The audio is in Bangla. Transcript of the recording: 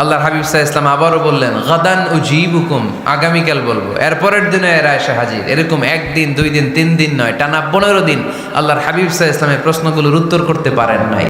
আল্লাহর হাবিব সাহা ইসলাম আবারও বললেন, গাদান ও জিবুকুম আগামীকাল বলব। এরপরের দিনে এরা এসে হাজির। এরকম একদিন, দুই দিন, তিন দিন নয়, টানা পনেরো দিন আল্লাহর হাবিব সাহা ইসলামের প্রশ্নগুলোর উত্তর করতে পারেন নাই।